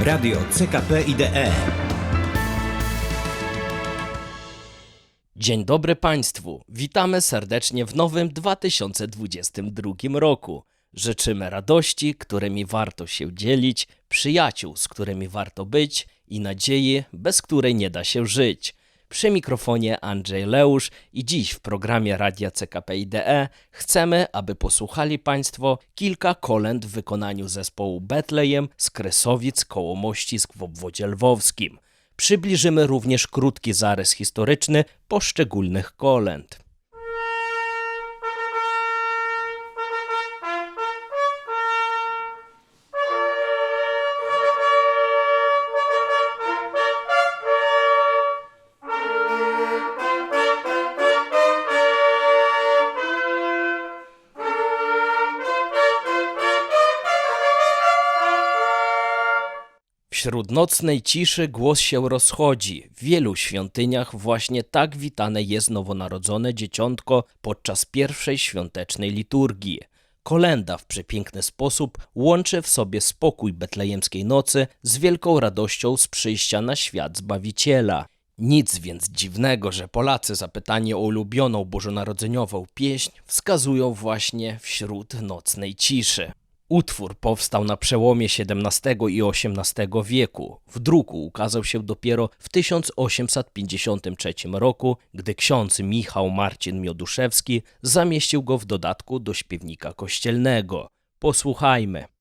Radio CKP IDE. Dzień dobry Państwu. Witamy serdecznie w nowym 2022 roku. Życzymy radości, którymi warto się dzielić, przyjaciół, z którymi warto być i nadziei, bez której nie da się żyć. Przy mikrofonie Andrzej Leusz i dziś w programie Radia CKP IDE chcemy, aby posłuchali Państwo kilka kolęd w wykonaniu zespołu Betlejem z Kresowic koło Mościsk w obwodzie lwowskim. Przybliżymy również krótki zarys historyczny poszczególnych kolęd. Wśród nocnej ciszy głos się rozchodzi. W wielu świątyniach właśnie tak witane jest nowonarodzone dzieciątko podczas pierwszej świątecznej liturgii. Kolenda w przepiękny sposób łączy w sobie spokój betlejemskiej nocy z wielką radością z przyjścia na świat Zbawiciela. Nic więc dziwnego, że Polacy zapytani o ulubioną bożonarodzeniową pieśń wskazują właśnie wśród nocnej ciszy. Utwór powstał na przełomie XVII i XVIII wieku. W druku ukazał się dopiero w 1853 roku, gdy ksiądz Michał Marcin Mioduszewski zamieścił go w dodatku do śpiewnika kościelnego. Posłuchajmy.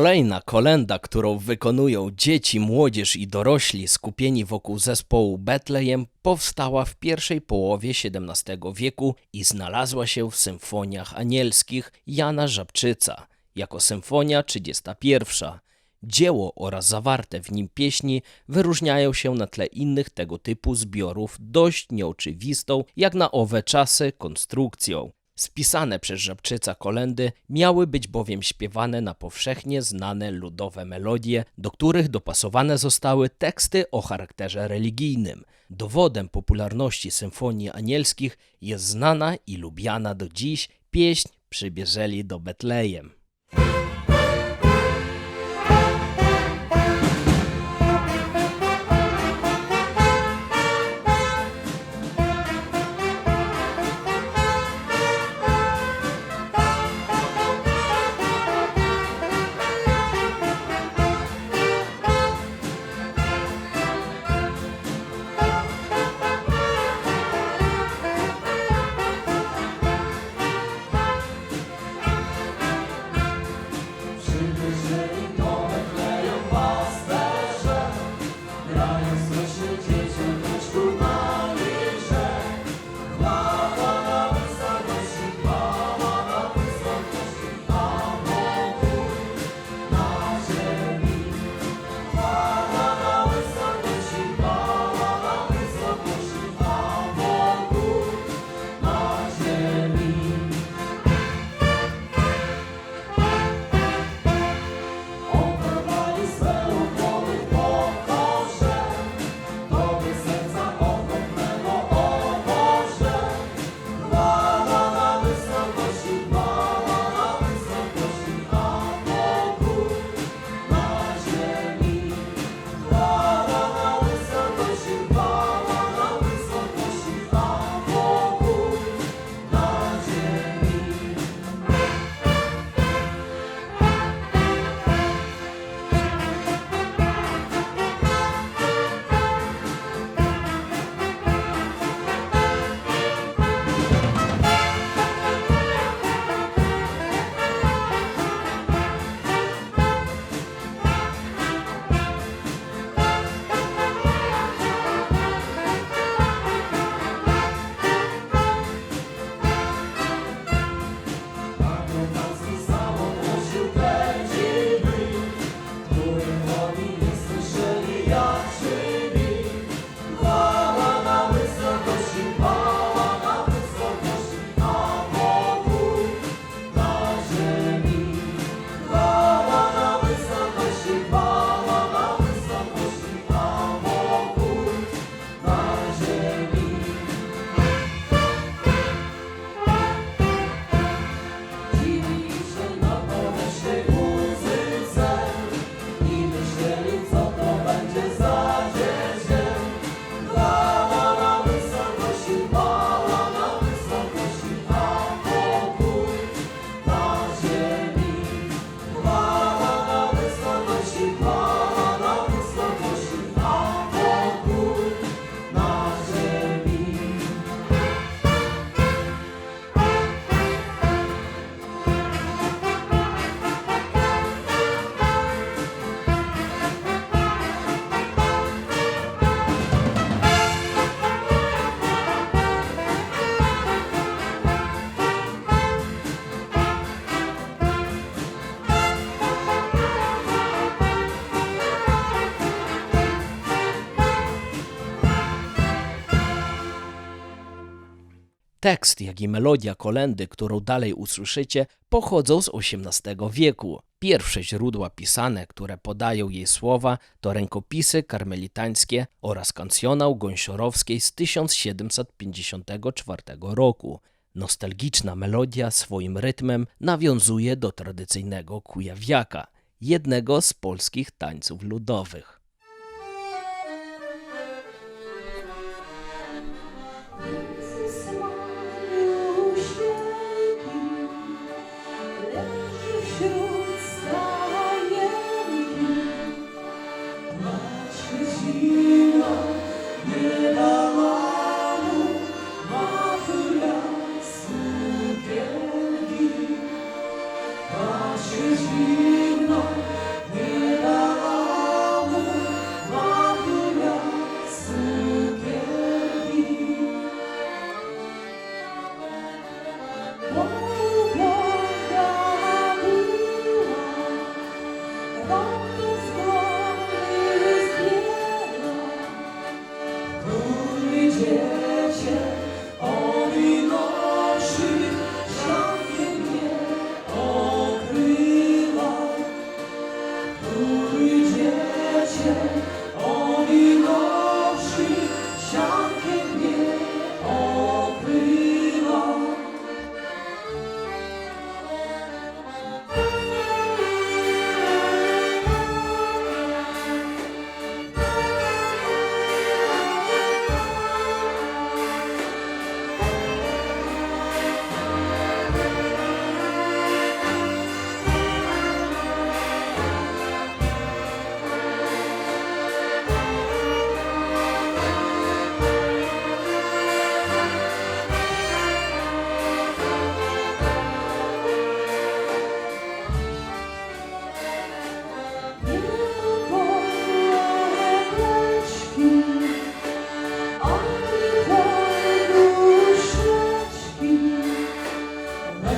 Kolejna kolenda, którą wykonują dzieci, młodzież i dorośli skupieni wokół zespołu Betlejem, powstała w pierwszej połowie XVII wieku i znalazła się w symfoniach anielskich Jana Żabczyca jako symfonia 31. Dzieło oraz zawarte w nim pieśni wyróżniają się na tle innych tego typu zbiorów dość nieoczywistą, jak na owe czasy, konstrukcją. Spisane przez Żabczyca kolendy miały być bowiem śpiewane na powszechnie znane ludowe melodie, do których dopasowane zostały teksty o charakterze religijnym. Dowodem popularności symfonii anielskich jest znana i lubiana do dziś pieśń Przybierzeli do Betlejem. Tekst, jak i melodia kolendy, którą dalej usłyszycie, pochodzą z XVIII wieku. Pierwsze źródła pisane, które podają jej słowa, to rękopisy karmelitańskie oraz kancjonał gąsiorowskiej z 1754 roku. Nostalgiczna melodia swoim rytmem nawiązuje do tradycyjnego kujawiaka, jednego z polskich tańców ludowych.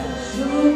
Sure.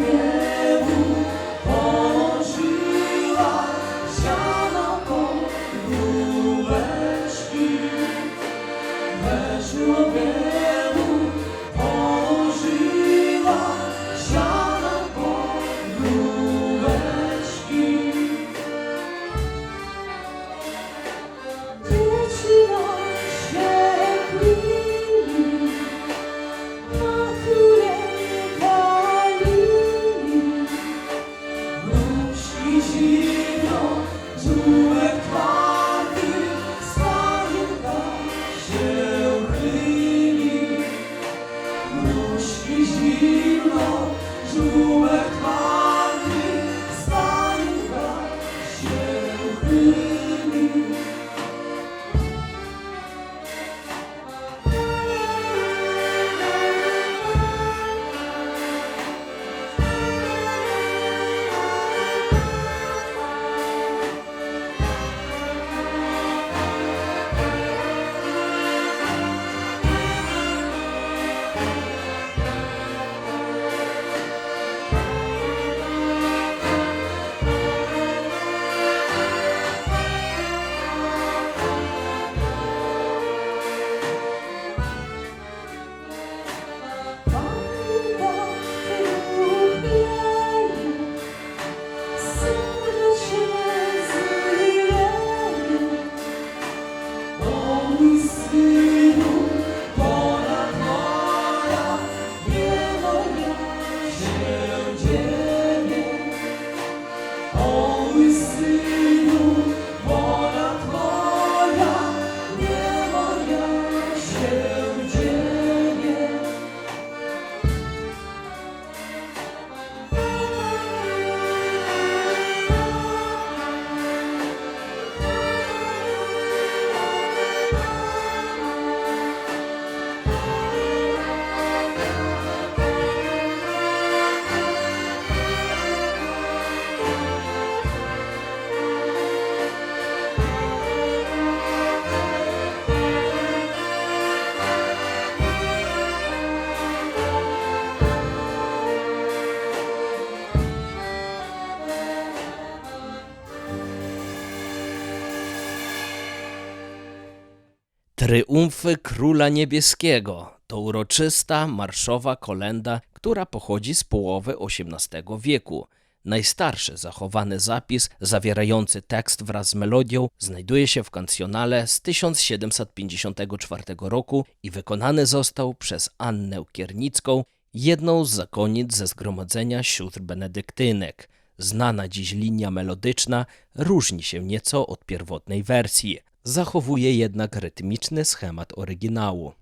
Tryumfy Króla Niebieskiego to uroczysta marszowa kolenda, która pochodzi z połowy XVIII wieku. Najstarszy zachowany zapis zawierający tekst wraz z melodią znajduje się w kancjonale z 1754 roku i wykonany został przez Annę Kiernicką, jedną z zakonnic ze zgromadzenia sióstr benedyktynek. Znana dziś linia melodyczna różni się nieco od pierwotnej wersji. Zachowuje jednak rytmiczny schemat oryginału.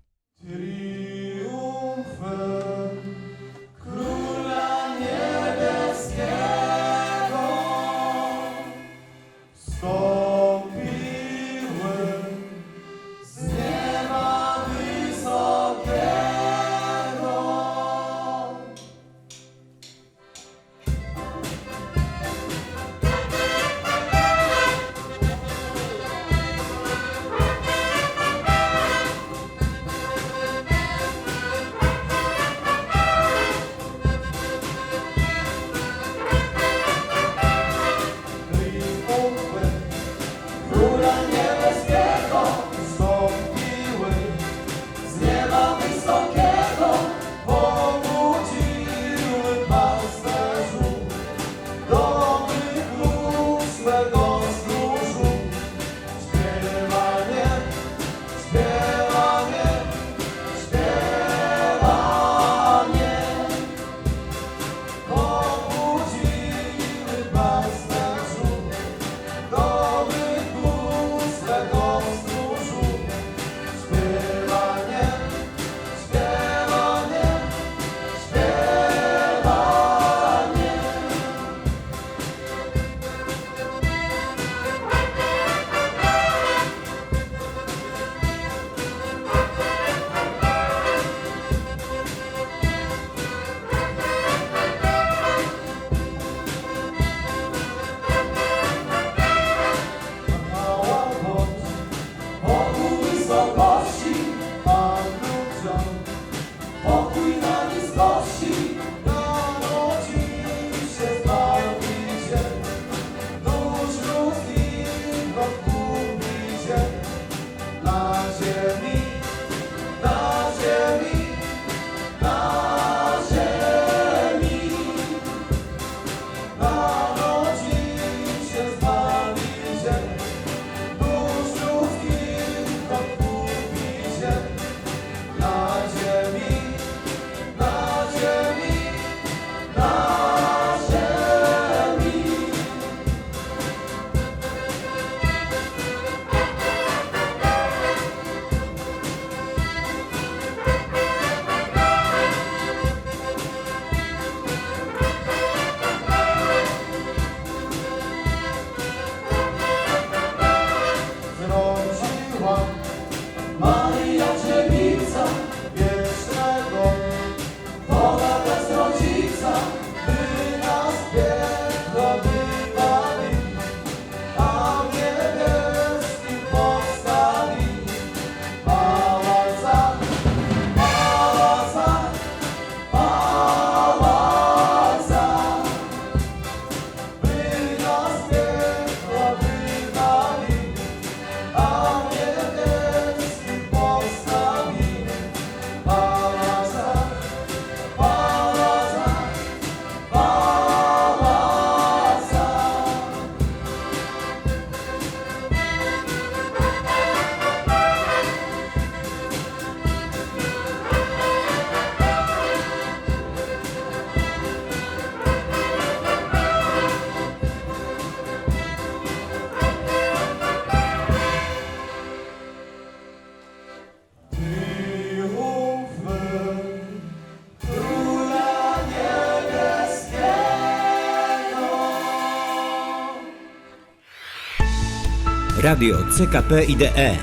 Radio CKP IDE.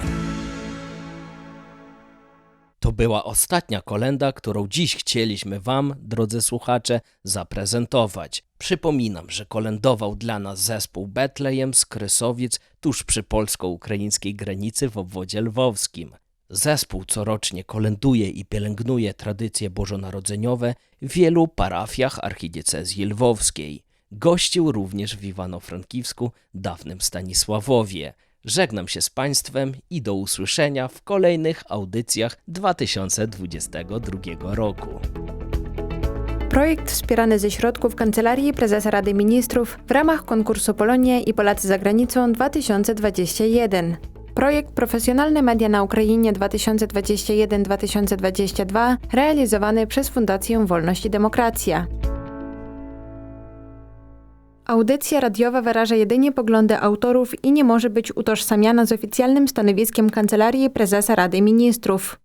To była ostatnia kolenda, którą dziś chcieliśmy Wam, drodzy słuchacze, zaprezentować. Przypominam, że kolendował dla nas zespół Betlejem z Krysowic tuż przy polsko-ukraińskiej granicy w obwodzie lwowskim. Zespół corocznie kolenduje i pielęgnuje tradycje bożonarodzeniowe w wielu parafiach archidiecezji lwowskiej. Gościł również w Iwano-Frankiwsku, dawnym Stanisławowie. Żegnam się z Państwem i do usłyszenia w kolejnych audycjach 2022 roku. Projekt wspierany ze środków Kancelarii Prezesa Rady Ministrów w ramach konkursu Polonia i Polacy za granicą 2021. Projekt Profesjonalne Media na Ukrainie 2021-2022 realizowany przez Fundację Wolność i Demokracja. Audycja radiowa wyraża jedynie poglądy autorów i nie może być utożsamiana z oficjalnym stanowiskiem Kancelarii Prezesa Rady Ministrów.